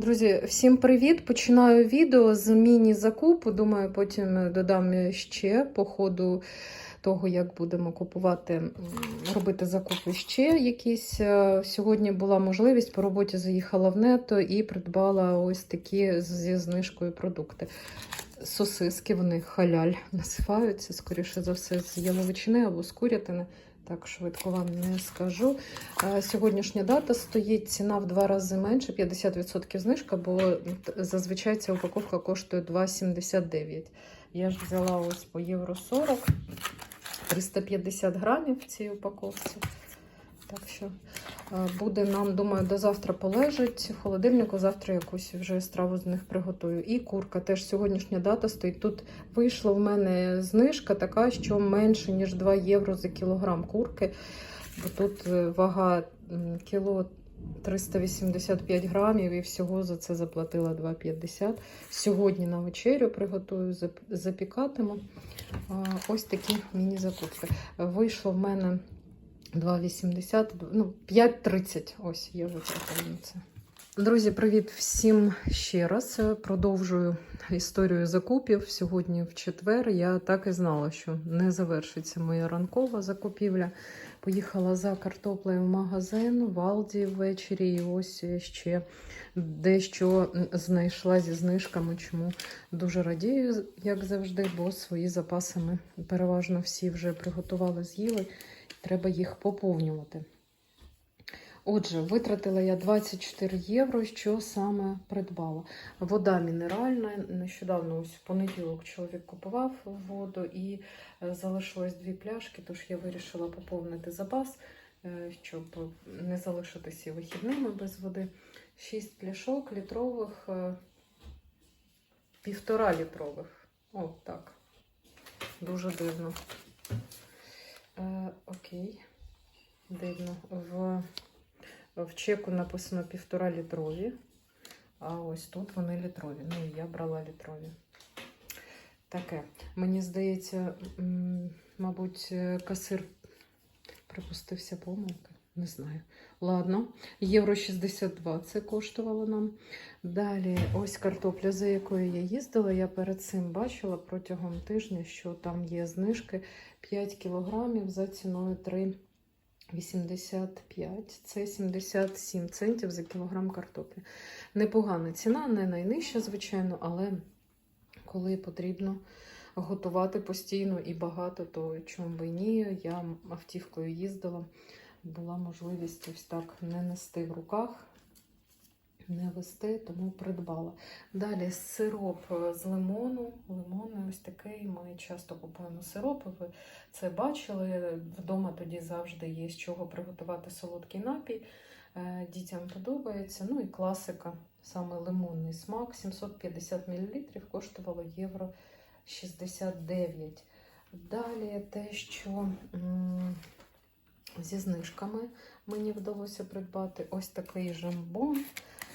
Друзі, всім привіт! Починаю відео з міні-закупу. Думаю, потім додам ще по ходу того, як будемо купувати, робити закупи ще якісь. Е, Сьогодні була можливість по роботі заїхала в нето і придбала ось такі зі знижкою продукти. Сосиски, вони халяль називаються, скоріше за все, з яловичини або з курятини. Так швидко вам не скажу. Е, Сьогоднішня дата стоїть ціна в два рази менше, 50% знижка, бо зазвичай ця упаковка коштує 2,79. Я ж взяла ось по євро 40, 350 грамів в цій упаковці. Так що е, буде нам, думаю, до завтра полежить холодильнику. Завтра якусь вже страву з них приготую. І курка теж сьогоднішня дата стоїть. Тут вийшла в мене знижка така, що менше ніж 2 євро за кілограм курки. Бо тут е, вага кіло 385 грамів і всього за це заплатила 2,50. Сьогодні на вечерю приготую, запікатиму. Ось такі міні-закупки. Вийшло в мене 2,80, ну, 5,30. Ось на це. Друзі, привіт всім ще раз. Продовжую історію закупів. Сьогодні в четвер. Я так і знала, що не завершиться моя ранкова закупівля. Поїхала за картоплею в магазин в Алді ввечері. І ось ще дещо знайшла зі знижками. Чому дуже радію, як завжди, бо свої запаси ми переважно всі вже приготували, з'їли. Треба їх поповнювати. Отже, витратила я 24 євро. Що саме придбала? Вода мінеральна. Нещодавно, ось в понеділок, чоловік купував воду і е, залишилось дві пляшки, тож я вирішила поповнити запас, е, щоб не залишитися вихідними без води. Шість пляшок літрових, е, півтора літрових. О, так. Дуже дивно. Окей. Дивно. В, в чеку написано півтора літрові. А ось тут вони літрові. Ну, і я брала літрові. Таке. Мені здається, мабуть, касир припустився помилки. Не знаю. Ладно, євро 62 це коштувало нам. Далі, ось картопля, за якою я їздила. Я перед цим бачила протягом тижня, що там є знижки 5 кілограмів за ціною 3,85. Це 77 центів за кілограм картоплі. Непогана ціна, не найнижча, звичайно, але коли потрібно готувати постійно і багато, то чому би ні. Я автівкою їздила, була можливість ось так не нести в руках, не вести, тому придбала. Далі сироп е, з лимону. Лимон ось такий. Ми часто купуємо сиропи. Ви це бачили. Вдома тоді завжди є з чого приготувати солодкий напій. Е, Дітям подобається. Ну і класика, саме лимонний смак. 750 мл коштувало євро 69. Далі те, що зі знижками мені вдалося придбати ось такий жамбон.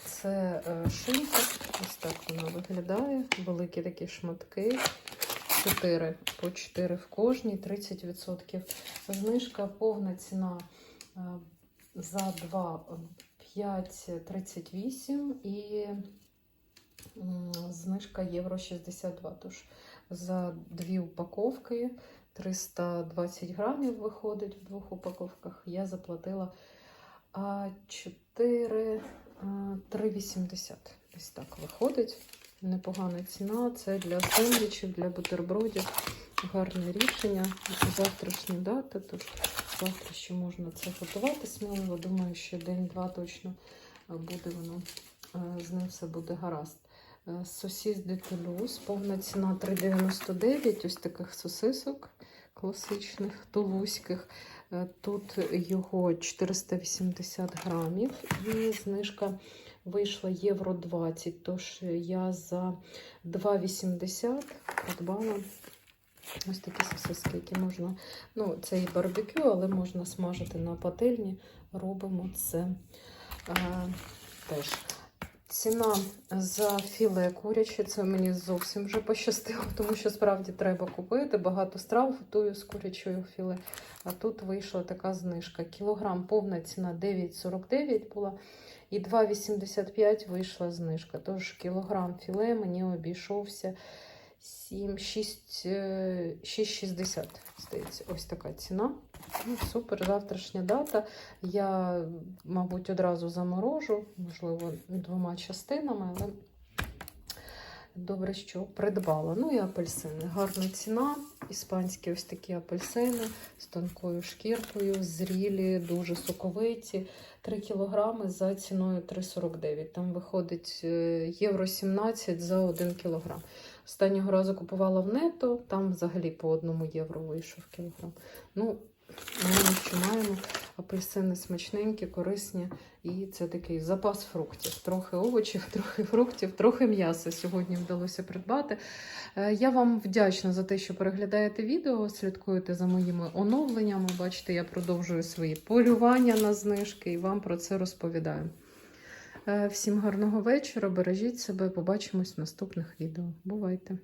Це е, шинка, ось так вона виглядає. Великі такі шматки. 4 по 4 в кожній, 30% знижка, повна ціна е, за 2 5,38 і м, знижка євро 62. Тож за дві упаковки 320 грамів виходить в двох упаковках. Я заплатила а, 4, а, 3,80. Ось так виходить. Непогана ціна. Це для сендвічів, для бутербродів. Гарне рішення. Завтрашня дата. Тож завтра ще можна це готувати сміливо. Думаю, що день-два точно буде воно. е, З ним все буде гаразд. Е, Сосіс де повна ціна 3,99. Ось таких сосисок класичних, тулузьких. Е, Тут його 480 грамів і знижка вийшла євро 20. Тож я за 2,80 придбала ось такі сосиски, які можна. Ну, це і барбекю, але можна смажити на пательні. Робимо це е, теж. Ціна за філе куряче, це мені зовсім вже пощастило, тому що справді треба купити. Багато страв готую з курячою філе. А тут вийшла така знижка. Кілограм повна ціна 9,49 була. І 2,85 вийшла знижка. Тож кілограм філе мені обійшовся 7, 6, е, 6,60, здається. Ось така ціна. Ну, супер, завтрашня дата. Я, мабуть, одразу заморожу, можливо, двома частинами, але добре, що придбала. Ну і апельсини. Гарна ціна. Іспанські ось такі апельсини з тонкою шкіркою, зрілі, дуже соковиті. 3 кілограми за ціною 3,49. Там виходить е, євро 17 за 1 кілограм. Останнього разу купувала в нето, там взагалі по 1 євро вийшов кілограм. Ну, маємо, що маємо. Апельсини смачненькі, корисні. І це такий запас фруктів. Трохи овочів, трохи фруктів, трохи м'яса сьогодні вдалося придбати. Е, Я вам вдячна за те, що переглядаєте відео, слідкуєте за моїми оновленнями. Бачите, я продовжую свої полювання на знижки і вам про це розповідаю. Е, Всім гарного вечора, бережіть себе, побачимось в наступних відео. Бувайте!